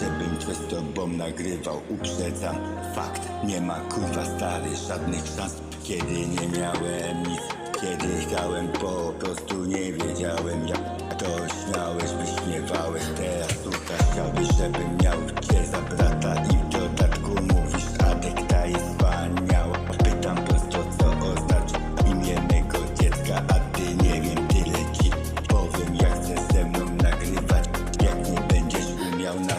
Żebym przez to bomb nagrywał, uprzedzam Fakt, nie ma kurwa stary żadnych szans. Kiedy nie miałem nic, kiedy chciałem Po prostu nie wiedziałem jak to śmiałeś, wyśmiewałeś. Teraz słuchasz, chciałbyś, żebym miał cię za brata. I w dodatku mówisz, Adek ta jest wspaniała. Pytam prosto, co oznacza imię mego dziecka A ty nie wiem, tyle ci powiem Jak chcesz ze mną nagrywać, jak nie będziesz umiał nas